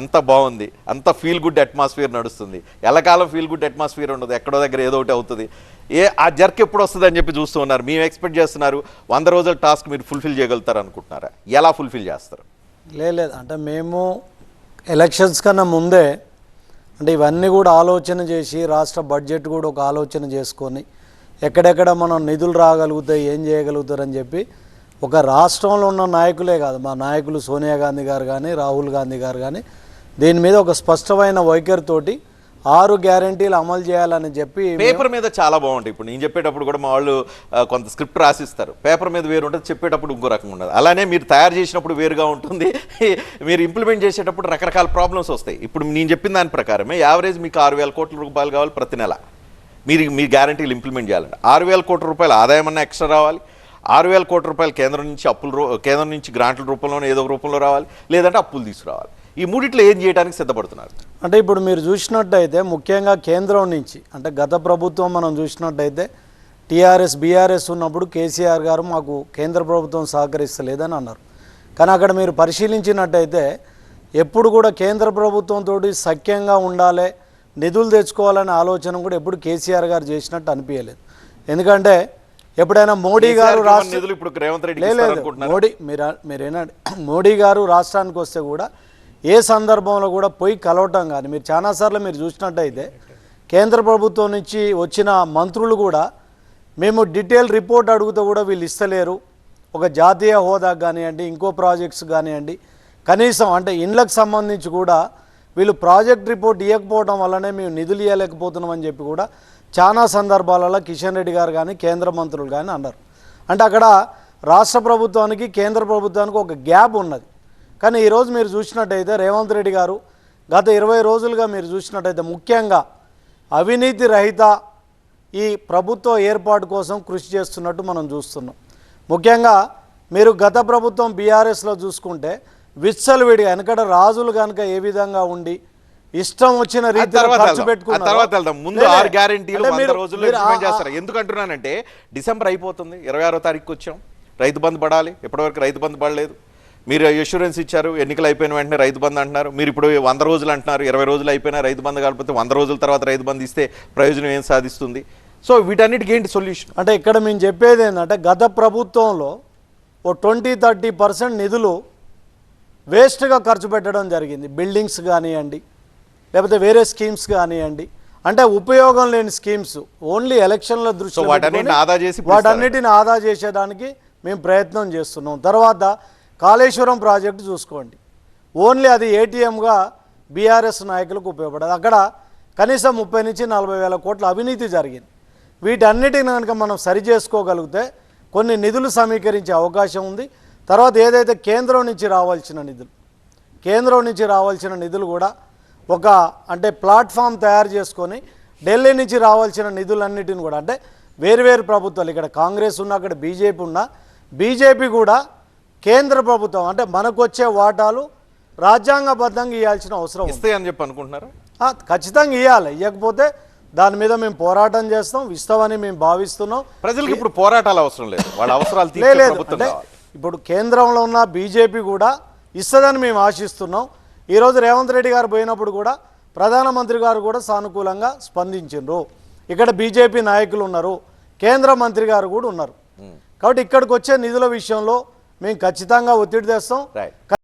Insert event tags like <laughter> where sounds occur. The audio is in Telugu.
అంత బాగుంది. అంత ఫీల్ గుడ్ అట్మాస్ఫియర్ నడుస్తుంది. ఎల్లకాలం ఫీల్ గుడ్ అట్మాస్ఫియర్ ఉండదు. ఎక్కడో దగ్గర ఏదో ఒకటి అవుతుంది. ఏ ఆ జర్క్ ఎప్పుడు వస్తుంది అని చెప్పి చూస్తూ ఉన్నారు. మేము ఎక్స్పెక్ట్ చేస్తున్నారు వంద రోజుల టాస్క్ మీరు ఫుల్ఫిల్ చేయగలుగుతారు అనుకుంటున్నారా? ఎలా ఫుల్ఫిల్ చేస్తారు? లేదు అంటే మేము ఎలక్షన్స్ కన్నా ముందే అంటే ఇవన్నీ కూడా ఆలోచన చేసి రాష్ట్ర బడ్జెట్ కూడా ఒక ఆలోచన చేసుకొని ఎక్కడెక్కడ మనం నిధులు రాగలుగుతాయి ఏం చేయగలుగుతారని చెప్పి ఒక రాష్ట్రంలో ఉన్న నాయకులే కాదు. మా నాయకులు సోనియా గాంధీ గారు కానీ రాహుల్ గాంధీ గారు కానీ దీని మీద ఒక స్పష్టమైన వైఖరితోటి ఆరు గ్యారంటీలు అమలు చేయాలని చెప్పి పేపర్ మీద చాలా బాగుంటాయి. ఇప్పుడు నేను చెప్పేటప్పుడు కూడా మా వాళ్ళు కొంత స్క్రిప్ట్ రాసిస్తారు. పేపర్ మీద వేరు ఉంటుంది చెప్పేటప్పుడు ఇంకో రకంగా ఉండదు. అలానే మీరు తయారు చేసినప్పుడు వేరుగా ఉంటుంది. <laughs> మీరు ఇంప్లిమెంట్ చేసేటప్పుడు రకరకాల ప్రాబ్లమ్స్ వస్తాయి. ఇప్పుడు నేను చెప్పిన దాని ప్రకారమే యావరేజ్ మీకు ఆరు వేల కోట్ల రూపాయలు కావాలి ప్రతి నెల. మీరు మీ గ్యారంటీలు ఇంప్లిమెంట్ చేయాలండి ఆరు వేల కోట్ల రూపాయలు ఆదాయం అన్న ఎక్స్ట్రా రావాలి. ఆరు వేల కోట్ల రూపాయలు కేంద్రం నుంచి అప్పుల రూ కేంద్రం నుంచి గ్రాంట్ల రూపంలోనే ఏదో రూపంలో రావాలి. లేదంటే అప్పులు తీసుకురావాలి. ఈ మూడిట్లో ఏం చేయడానికి సిద్ధపడుతున్నారు? అంటే ఇప్పుడు మీరు చూసినట్టయితే ముఖ్యంగా కేంద్రం నుంచి అంటే గత ప్రభుత్వం మనం చూసినట్టయితే టీఆర్ఎస్ బీఆర్ఎస్ ఉన్నప్పుడు కేసీఆర్ గారు మాకు కేంద్ర ప్రభుత్వం సహకరిస్తలేదని అన్నారు. కానీ అక్కడ మీరు పరిశీలించినట్టయితే ఎప్పుడు కూడా కేంద్ర ప్రభుత్వంతో సఖ్యంగా ఉండాలి నిధులు తెచ్చుకోవాలనే ఆలోచన కూడా ఎప్పుడు కేసీఆర్ గారు చేసినట్టు అనిపించలేదు. ఎందుకంటే ఎప్పుడైనా మోడీ గారు రాష్ట్ర మోడీ మీరు మీరు ఏనాడు మోడీ గారు రాష్ట్రానికి వస్తే కూడా ఏ సందర్భంలో కూడా పోయి కలవటం కానీ మీరు చాలాసార్లు మీరు చూసినట్టయితే కేంద్ర ప్రభుత్వం నుంచి వచ్చిన మంత్రులు కూడా మేము డీటెయిల్ రిపోర్ట్ అడిగితే కూడా వీళ్ళు ఇస్తలేరు. ఒక జాతీయ హోదా కానివ్వండి ఇంకో ప్రాజెక్ట్స్ కానివ్వండి కనీసం అంటే ఇండ్లకు సంబంధించి కూడా వీళ్ళు ప్రాజెక్ట్ రిపోర్ట్ ఇవ్వకపోవడం వల్లనే మేము నిధులు ఇవ్వలేకపోతున్నామని చెప్పి కూడా చాలా సందర్భాలలో కిషన్ రెడ్డి గారు కానీ కేంద్ర మంత్రులు కానీ అన్నారు. అంటే అక్కడ రాష్ట్ర ప్రభుత్వానికి కేంద్ర ప్రభుత్వానికి ఒక గ్యాప్ ఉన్నది. కానీ ఈరోజు మీరు చూసినట్టయితే రేవంత్ రెడ్డి గారు గత ఇరవై రోజులుగా మీరు చూసినట్టయితే ముఖ్యంగా అవినీతి రహిత ఈ ప్రభుత్వ ఏర్పాటు కోసం కృషి చేస్తున్నట్టు మనం చూస్తున్నాం. ముఖ్యంగా మీరు గత ప్రభుత్వం బీఆర్ఎస్లో చూసుకుంటే విచ్చలవిడిగా వెనకడ రాజులు కనుక ఏ విధంగా ఉండి ఇష్టం వచ్చిన ఆ రీతిలో తర్వాత ఖర్చు వెళ్దాం. ఆ పెట్టుకున్నారో- తర్వాత వెళ్దాం. ముందు లే, లే. ఆరు గ్యారెంటీలు అంటే వంద మీరు- రోజుల్లో మీరు ఆ- ఇంప్లిమెంట్ ఆ- చేస్తారు. ఎందుకు అంటున్నానంటే డిసెంబర్ అయిపోతుంది. ఇరవై ఆరో తారీఖు వచ్చాం. రైతు బంధు పడాలి. ఇప్పటివరకు రైతు బంధు పడలేదు? మీరు అష్యూరెన్స్ ఇచ్చారు ఎన్నికలు అయిపోయిన వెంటనే రైతు బంధు అంటున్నారు. మీరు ఇప్పుడు వంద రోజులు అంటున్నారు ఇరవై రోజులు అయిపోయినా రైతు బంధు కాకపోతే వంద రోజుల తర్వాత రైతు బంధు ఇస్తే ప్రయోజనం ఏం సాధిస్తుంది? సో వీటన్నిటికి ఏంటి సొల్యూషన్ అంటే ఇక్కడ మేము చెప్పేది ఏంటంటే గత ప్రభుత్వంలో ఓ ట్వంటీ థర్టీ పర్సెంట్ నిధులు వేస్ట్గా ఖర్చు పెట్టడం జరిగింది. బిల్డింగ్స్ కానివ్వండి లేకపోతే వేరే స్కీమ్స్ కానివ్వండి. అంటే ఉపయోగం లేని స్కీమ్స్ ఓన్లీ ఎలక్షన్ల దృష్టిలో సో వాటన్నిటిని ఆదా చేసి వాటన్నిటిని ఆదా చేసేదానికి మేము ప్రయత్నం చేస్తున్నాం. తర్వాత కాళేశ్వరం ప్రాజెక్టు చూసుకోండి. ఓన్లీ అది ఏటీఎంగా బీఆర్ఎస్ నాయకులకు ఉపయోగపడదు. అక్కడ కనీసం ముప్పై నుంచి నలభై వేల కోట్ల అవినీతి జరిగింది. వీటన్నిటిని కనుక మనం సరి చేసుకోగలిగితే కొన్ని నిధులు సమీకరించే అవకాశం ఉంది. తర్వాత ఏదైతే కేంద్రం నుంచి రావాల్సిన నిధులు కేంద్రం నుంచి రావాల్సిన నిధులు కూడా ఒక అంటే ప్లాట్ఫామ్ తయారు చేసుకొని ఢిల్లీ నుంచి రావాల్సిన నిధులన్నిటిని కూడా అంటే వేరువేరు ప్రభుత్వాలు ఇక్కడ కాంగ్రెస్ ఉన్న అక్కడ బీజేపీ ఉన్న బీజేపీ కూడా కేంద్ర ప్రభుత్వం అంటే మనకు వచ్చే వాటాలు రాజ్యాంగబద్ధంగా ఇవ్వాల్సిన అవసరం ఉంది. ఇస్తాయి అని చెప్పి అనుకుంటున్నారా? ఖచ్చితంగా ఇవ్వాలి ఇవ్వకపోతే దాని మీద మేము పోరాటం చేస్తాం ఇస్తామని మేము భావిస్తున్నాం. ప్రజలకు ఇప్పుడు పోరాటాలు అవసరం లేదు. వాళ్ళ అవసరాలు లేదు అంటే ఇప్పుడు కేంద్రంలో ఉన్న బీజేపీ కూడా ఇస్తుందని మేము ఆశిస్తున్నాం. ఈరోజు రేవంత్ రెడ్డి గారు పోయినప్పుడు కూడా ప్రధానమంత్రి గారు కూడా సానుకూలంగా స్పందించారు ఇక్కడ బీజేపీ నాయకులు ఉన్నారు. కేంద్ర మంత్రి గారు కూడా ఉన్నారు. కాబట్టి ఇక్కడికి వచ్చే నిధుల విషయంలో మేము ఖచ్చితంగా ఒత్తిడి తెస్తాం.